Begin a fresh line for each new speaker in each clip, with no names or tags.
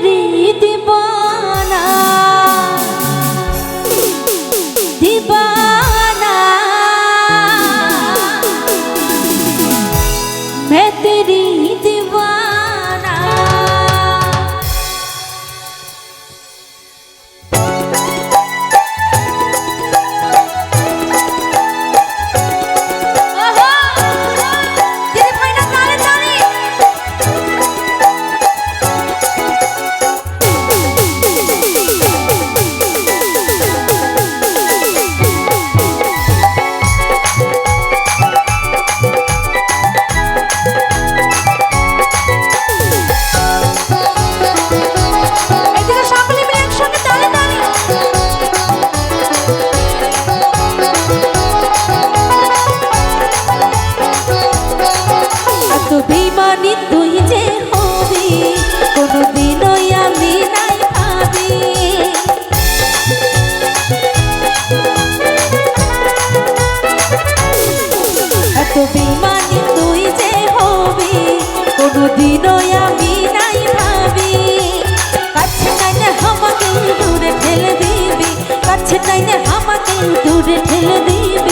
রে দিবা কোনোদিনও আমাকে দূরে ঠেলে দিবি।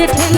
যে